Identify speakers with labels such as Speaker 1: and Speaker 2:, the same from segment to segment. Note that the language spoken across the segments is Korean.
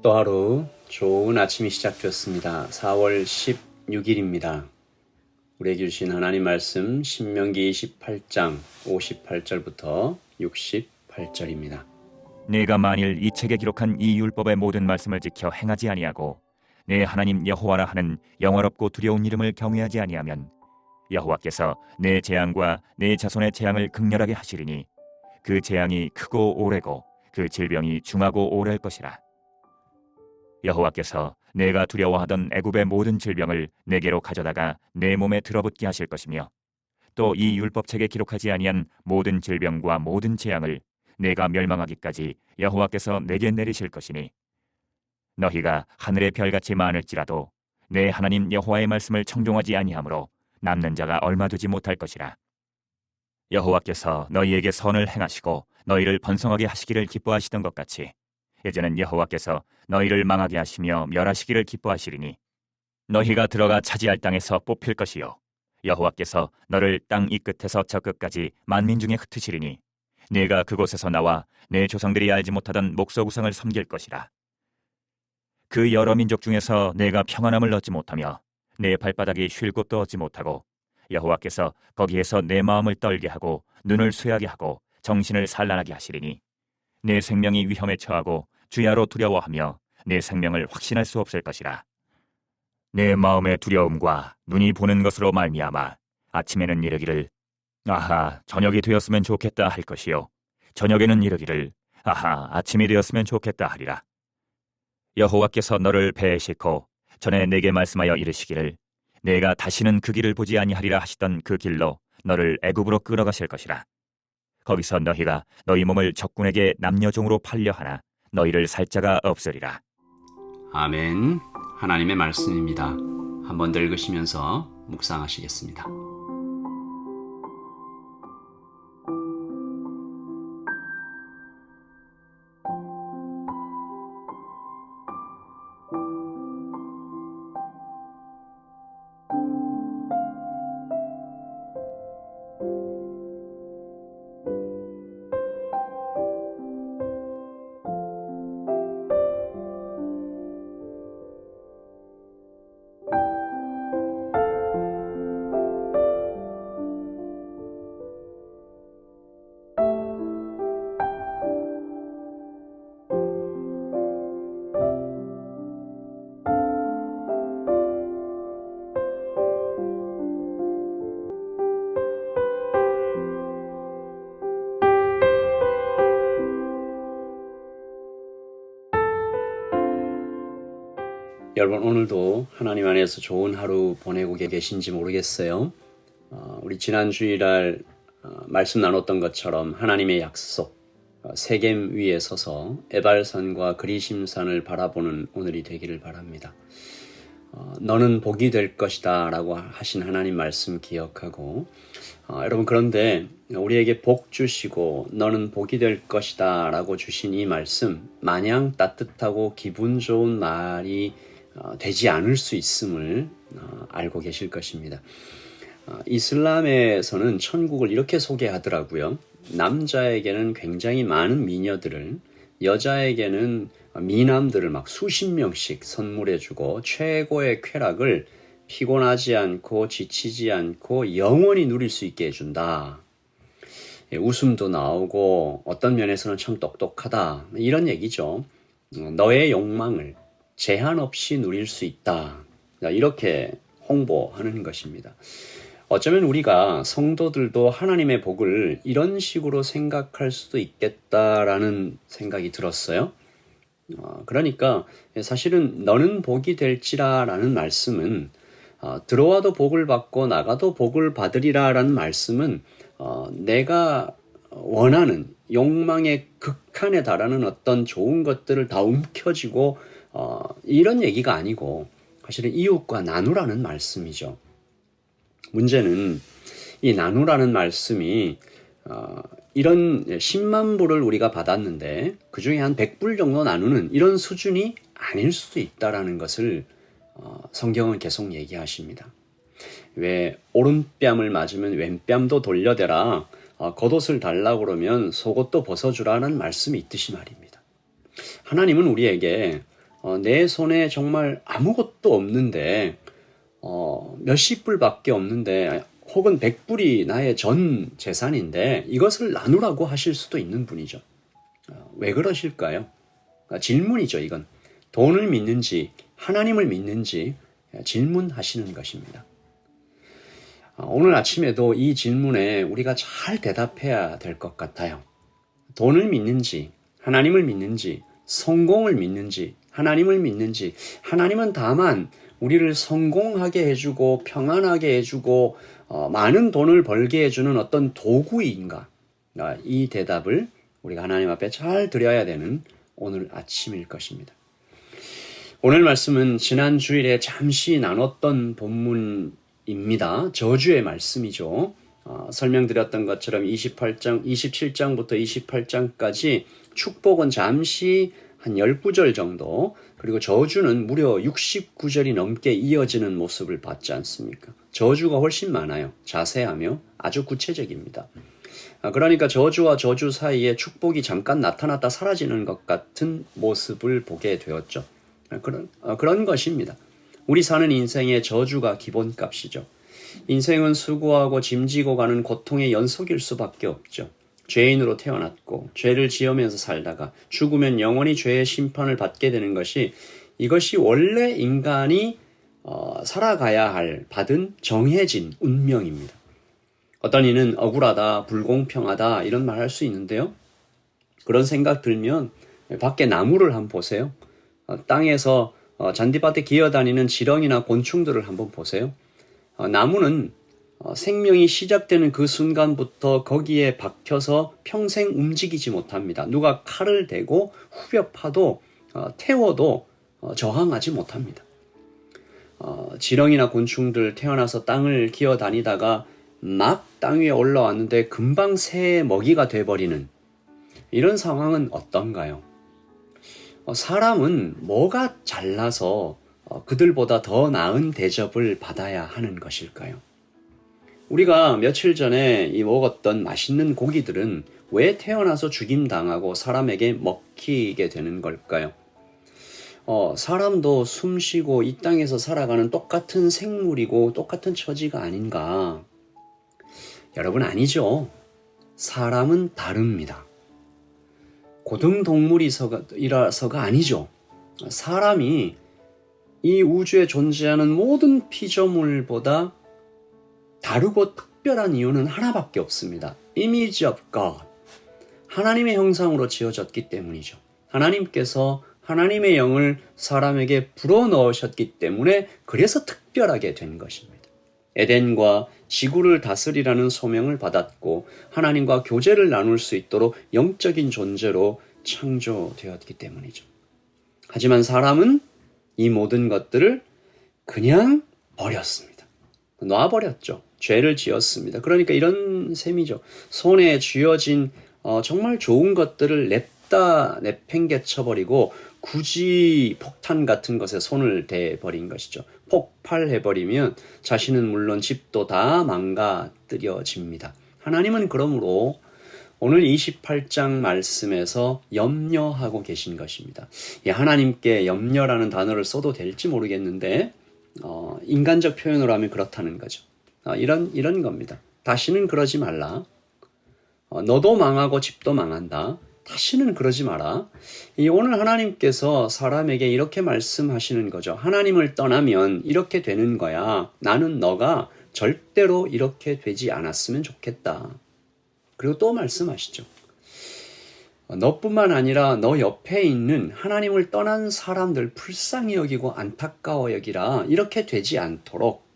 Speaker 1: 또 하루 좋은 아침이 시작되었습니다. 4월 16일입니다. 우리에게 주신 하나님 말씀 신명기 28장 58절부터 68절입니다.
Speaker 2: 네가 만일 이 책에 기록한 이 율법의 모든 말씀을 지켜 행하지 아니하고 내 하나님 여호와라 하는 영화롭고 두려운 이름을 경외하지 아니하면 여호와께서 내 재앙과 내 자손의 재앙을 극렬하게 하시리니 그 재앙이 크고 오래고 그 질병이 중하고 오래할 것이라 여호와께서 내가 두려워하던 애굽의 모든 질병을 내게로 가져다가 내 몸에 들어붙게 하실 것이며 또 이 율법책에 기록하지 아니한 모든 질병과 모든 재앙을 내가 멸망하기까지 여호와께서 내게 내리실 것이니 너희가 하늘의 별같이 많을지라도 내 하나님 여호와의 말씀을 청종하지 아니하므로 남는 자가 얼마 되지 못할 것이라. 여호와께서 너희에게 선을 행하시고 너희를 번성하게 하시기를 기뻐하시던 것 같이 이제는 여호와께서 너희를 망하게 하시며 멸하시기를 기뻐하시리니 너희가 들어가 차지할 땅에서 뽑힐 것이요. 여호와께서 너를 땅 이 끝에서 저 끝까지 만민 중에 흩으시리니 네가 그곳에서 나와 내 조상들이 알지 못하던 우상을 섬길 것이라. 그 여러 민족 중에서 내가 평안함을 얻지 못하며 내 발바닥이 쉴 곳도 얻지 못하고 여호와께서 거기에서 내 마음을 떨게 하고 눈을 쇠하게 하고 정신을 산란하게 하시리니 내 생명이 위험에 처하고 주야로 두려워하며 내 생명을 확신할 수 없을 것이라. 내 마음의 두려움과 눈이 보는 것으로 말미암아 아침에는 이르기를 아하 저녁이 되었으면 좋겠다 할 것이요. 저녁에는 이르기를 아하 아침이 되었으면 좋겠다 하리라. 여호와께서 너를 배시고 전에 내게 말씀하여 이르시기를 내가 다시는 그 길을 보지 아니하리라 하시던 그 길로 너를 애굽으로 끌어가실 것이라. 거기서 너희가 너희 몸을 적군에게 남녀종으로 팔려 하나 너희를 살 자가 없으리라
Speaker 1: 아멘. 하나님의 말씀입니다. 한번 더 읽으시면서 묵상하시겠습니다. 여러분 오늘도 하나님 안에서 좋은 하루 보내고 계신지 모르겠어요. 어, 우리 지난 주일날 어, 말씀 나눴던 것처럼 하나님의 약속 어, 세겜 위에 서서 에발산과 그리심산을 바라보는 오늘이 되기를 바랍니다. 어, 너는 복이 될 것이다 라고 하신 하나님 말씀 기억하고 어, 여러분 그런데 우리에게 복 주시고 너는 복이 될 것이다 라고 주신 이 말씀 마냥 따뜻하고 기분 좋은 말이 어, 되지 않을 수 있음을 어, 알고 계실 것입니다. 어, 이슬람에서는 천국을 이렇게 소개하더라고요. 남자에게는 굉장히 많은 미녀들을, 여자에게는 미남들을 막 수십 명씩 선물해주고 최고의 쾌락을 피곤하지 않고 지치지 않고 영원히 누릴 수 있게 해준다. 예, 웃음도 나오고 어떤 면에서는 참 똑똑하다. 이런 얘기죠. 어, 너의 욕망을 제한 없이 누릴 수 있다. 이렇게 홍보하는 것입니다. 어쩌면 우리가 성도들도 하나님의 복을 이런 식으로 생각할 수도 있겠다라는 생각이 들었어요. 어, 그러니까 사실은 너는 복이 될지라라는 말씀은 어, 들어와도 복을 받고 나가도 복을 받으리라라는 말씀은 어, 내가 원하는 욕망의 극한에 달하는 어떤 좋은 것들을 다 움켜쥐고 어, 이런 얘기가 아니고 사실은 이웃과 나누라는 말씀이죠. 문제는 이 나누라는 말씀이 어, 이런 10만 불을 우리가 받았는데 그 중에 한 100불 정도 나누는 이런 수준이 아닐 수도 있다라는 것을 어, 성경은 계속 얘기하십니다. 왜 오른뺨을 맞으면 왼뺨도 돌려대라 어, 겉옷을 달라고 그러면 속옷도 벗어주라는 말씀이 있듯이 말입니다. 하나님은 우리에게 어, 내 손에 정말 아무것도 없는데 어, 몇십 불밖에 없는데 혹은 백 불이 나의 전 재산인데 이것을 나누라고 하실 수도 있는 분이죠. 어, 왜 그러실까요? 아, 질문이죠, 이건. 돈을 믿는지 하나님을 믿는지 질문하시는 것입니다. 아, 오늘 아침에도 이 질문에 우리가 잘 대답해야 될 것 같아요. 돈을 믿는지, 하나님을 믿는지, 성공을 믿는지, 하나님을 믿는지, 하나님은 다만 우리를 성공하게 해주고 평안하게 해주고 어, 많은 돈을 벌게 해주는 어떤 도구인가? 아, 이 대답을 우리가 하나님 앞에 잘 드려야 되는 오늘 아침일 것입니다. 오늘 말씀은 지난 주일에 잠시 나눴던 본문입니다. 저주의 말씀이죠. 어, 설명드렸던 것처럼 28장, 27장부터 28장까지 축복은 잠시 한 19절 정도, 그리고 저주는 무려 69절이 넘게 이어지는 모습을 봤지 않습니까? 저주가 훨씬 많아요. 자세하며 아주 구체적입니다. 아, 그러니까 저주와 저주 사이에 축복이 잠깐 나타났다 사라지는 것 같은 모습을 보게 되었죠. 아, 그런, 아, 그런 것입니다. 우리 사는 인생의 저주가 기본값이죠. 인생은 수고하고 짐지고 가는 고통의 연속일 수밖에 없죠. 죄인으로 태어났고 죄를 지으면서 살다가 죽으면 영원히 죄의 심판을 받게 되는 것이 이것이 원래 인간이 어, 살아가야 할 받은 정해진 운명입니다. 어떤 이는 억울하다, 불공평하다 이런 말 할 수 있는데요. 그런 생각 들면 밖에 나무를 한번 보세요. 어, 땅에서 어, 잔디밭에 기어다니는 지렁이나 곤충들을 한번 보세요. 어, 나무는 어, 생명이 시작되는 그 순간부터 거기에 박혀서 평생 움직이지 못합니다. 누가 칼을 대고 후벼 파도 어, 태워도 어, 저항하지 못합니다. 어, 지렁이나 곤충들 태어나서 땅을 기어 다니다가 막 땅 위에 올라왔는데 금방 새의 먹이가 돼버리는 이런 상황은 어떤가요? 어, 사람은 뭐가 잘나서 어, 그들보다 더 나은 대접을 받아야 하는 것일까요? 우리가 며칠 전에 이 먹었던 맛있는 고기들은 왜 태어나서 죽임당하고 사람에게 먹히게 되는 걸까요? 어, 사람도 숨 쉬고 이 땅에서 살아가는 똑같은 생물이고 똑같은 처지가 아닌가. 여러분, 아니죠. 사람은 다릅니다. 고등동물이라서가 아니죠. 사람이 이 우주에 존재하는 모든 피조물보다 다르고 특별한 이유는 하나밖에 없습니다. Image of God. 하나님의 형상으로 지어졌기 때문이죠. 하나님께서 하나님의 영을 사람에게 불어 넣으셨기 때문에 그래서 특별하게 된 것입니다. 에덴과 지구를 다스리라는 소명을 받았고 하나님과 교제를 나눌 수 있도록 영적인 존재로 창조되었기 때문이죠. 하지만 사람은 이 모든 것들을 그냥 버렸습니다. 놔버렸죠. 죄를 지었습니다. 그러니까 이런 셈이죠. 손에 쥐어진 어, 정말 좋은 것들을 냅다 내팽개쳐 버리고 굳이 폭탄 같은 것에 손을 대버린 것이죠. 폭발해버리면 자신은 물론 집도 다 망가뜨려집니다. 하나님은 그러므로 오늘 28장 말씀에서 염려하고 계신 것입니다. 예, 하나님께 염려라는 단어를 써도 될지 모르겠는데 어, 인간적 표현으로 하면 그렇다는 거죠. 어, 이런 이런 겁니다. 다시는 그러지 말라. 어, 너도 망하고 집도 망한다. 다시는 그러지 마라. 이 오늘 하나님께서 사람에게 이렇게 말씀하시는 거죠. 하나님을 떠나면 이렇게 되는 거야. 나는 너가 절대로 이렇게 되지 않았으면 좋겠다. 그리고 또 말씀하시죠. 어, 너뿐만 아니라 너 옆에 있는 하나님을 떠난 사람들 불쌍히 여기고 안타까워 여기라 이렇게 되지 않도록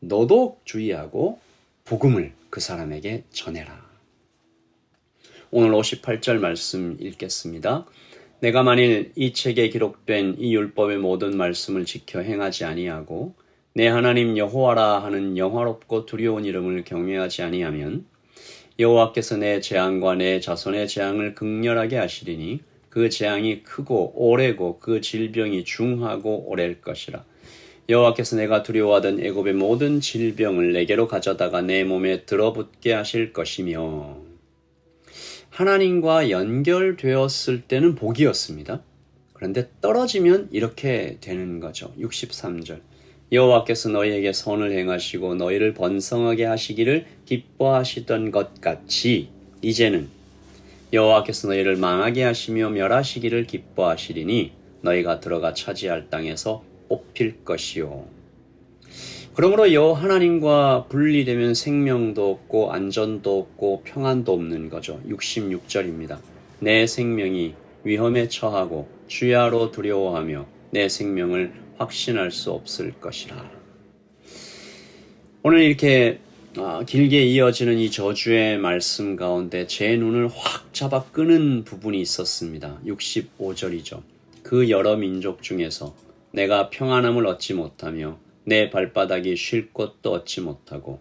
Speaker 1: 너도 주의하고 복음을 그 사람에게 전해라. 오늘 58절 말씀 읽겠습니다. 내가 만일 이 책에 기록된 이 율법의 모든 말씀을 지켜 행하지 아니하고 내 하나님 여호와라 하는 영화롭고 두려운 이름을 경외하지 아니하면 여호와께서 내 재앙과 내 자손의 재앙을 극렬하게 하시리니 그 재앙이 크고 오래고 그 질병이 중하고 오래일 것이라. 여호와께서 내가 두려워하던 애굽의 모든 질병을 내게로 가져다가 내 몸에 들어붙게 하실 것이며 하나님과 연결되었을 때는 복이었습니다. 그런데 떨어지면 이렇게 되는 거죠. 63절. 여호와께서 너희에게 선을 행하시고 너희를 번성하게 하시기를 기뻐하시던 것 같이 이제는 여호와께서 너희를 망하게 하시며 멸하시기를 기뻐하시리니 너희가 들어가 차지할 땅에서 뽑힐 것이요. 그러므로 여호 하나님과 분리되면 생명도 없고 안전도 없고 평안도 없는 거죠. 66절입니다. 내 생명이 위험에 처하고 주야로 두려워하며 내 생명을 확신할 수 없을 것이라. 오늘 이렇게 아, 길게 이어지는 이 저주의 말씀 가운데 제 눈을 확 잡아 끄는 부분이 있었습니다. 65절이죠. 그 여러 민족 중에서 내가 평안함을 얻지 못하며 내 발바닥이 쉴 곳도 얻지 못하고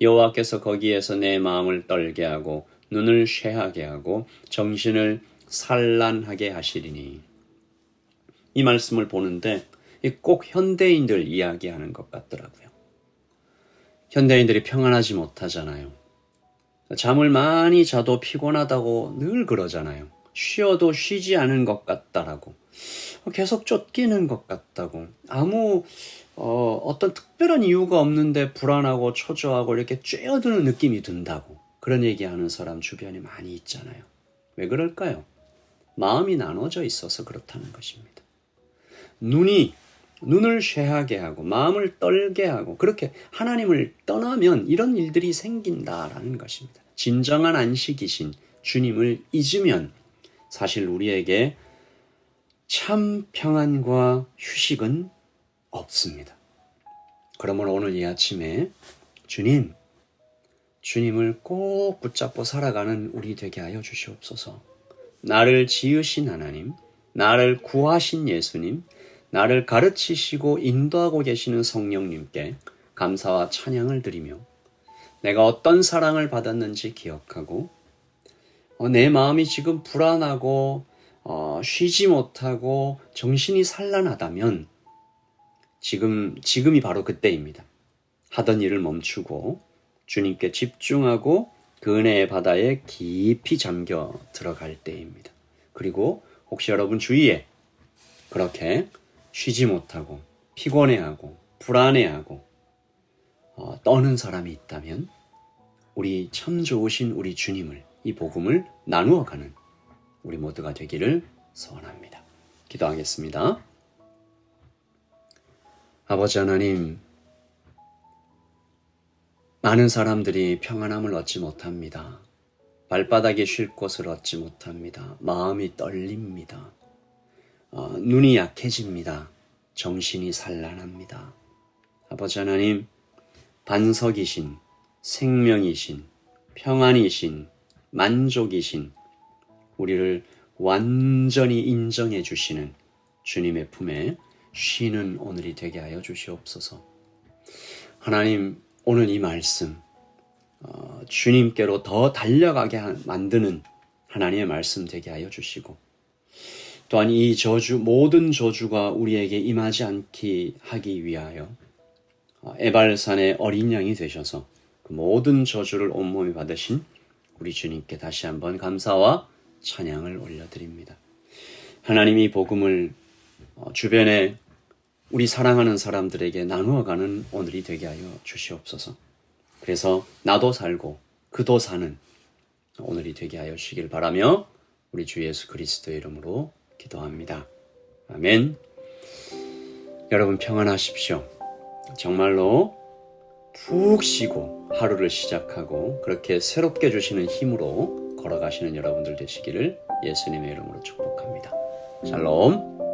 Speaker 1: 여호와께서 거기에서 내 마음을 떨게 하고 눈을 쇠하게 하고 정신을 산란하게 하시리니 이 말씀을 보는데 이꼭 현대인들 이야기하는 것 같더라고요. 현대인들이 평안하지 못하잖아요. 잠을 많이 자도 피곤하다고 늘 그러잖아요. 쉬어도 쉬지 않은 것 같다라고. 계속 쫓기는 것 같다고. 아무 어, 어떤 특별한 이유가 없는데 불안하고 초조하고 이렇게 쬐어드는 느낌이 든다고. 그런 얘기하는 사람 주변에 많이 있잖아요. 왜 그럴까요? 마음이 나눠져 있어서 그렇다는 것입니다. 눈이 눈을 쇠하게 하고 마음을 떨게 하고 그렇게 하나님을 떠나면 이런 일들이 생긴다라는 것입니다. 진정한 안식이신 주님을 잊으면 사실 우리에게 참 평안과 휴식은 없습니다. 그러므로 오늘 이 아침에 주님, 주님을 꼭 붙잡고 살아가는 우리 되게 하여 주시옵소서. 나를 지으신 하나님, 나를 구하신 예수님, 나를 가르치시고 인도하고 계시는 성령님께 감사와 찬양을 드리며 내가 어떤 사랑을 받았는지 기억하고 어, 내 마음이 지금 불안하고 어, 쉬지 못하고 정신이 산란하다면 지금 지금이 바로 그때입니다. 하던 일을 멈추고 주님께 집중하고 그 은혜의 바다에 깊이 잠겨 들어갈 때입니다. 그리고 혹시 여러분 주위에 그렇게 쉬지 못하고 피곤해하고 불안해하고 어, 떠는 사람이 있다면 우리 참 좋으신 우리 주님을 이 복음을 나누어 가는 우리 모두가 되기를 소원합니다. 기도하겠습니다. 아버지 하나님, 많은 사람들이 평안함을 얻지 못합니다. 발바닥에 쉴 곳을 얻지 못합니다. 마음이 떨립니다. 어, 눈이 약해집니다. 정신이 산란합니다. 아버지 하나님, 반석이신, 생명이신, 평안이신, 만족이신, 우리를 완전히 인정해 주시는 주님의 품에 쉬는 오늘이 되게 하여 주시옵소서. 하나님, 오늘 이 말씀, 어, 주님께로 더 달려가게 하- 만드는 하나님의 말씀 되게 하여 주시고, 또한 이 저주, 모든 저주가 우리에게 임하지 않게 하기 위하여 어, 에발산의 어린 양이 되셔서 그 모든 저주를 온몸에 받으신 우리 주님께 다시 한번 감사와 찬양을 올려드립니다. 하나님이 복음을 어, 주변에 우리 사랑하는 사람들에게 나누어가는 오늘이 되게 하여 주시옵소서. 그래서 나도 살고 그도 사는 오늘이 되게 하여 주시길 바라며 우리 주 예수 그리스도의 이름으로 기도합니다. 아멘. 여러분 평안하십시오. 정말로 푹 쉬고 하루를 시작하고 그렇게 새롭게 주시는 힘으로 걸어가시는 여러분들 되시기를 예수님의 이름으로 축복합니다. 샬롬.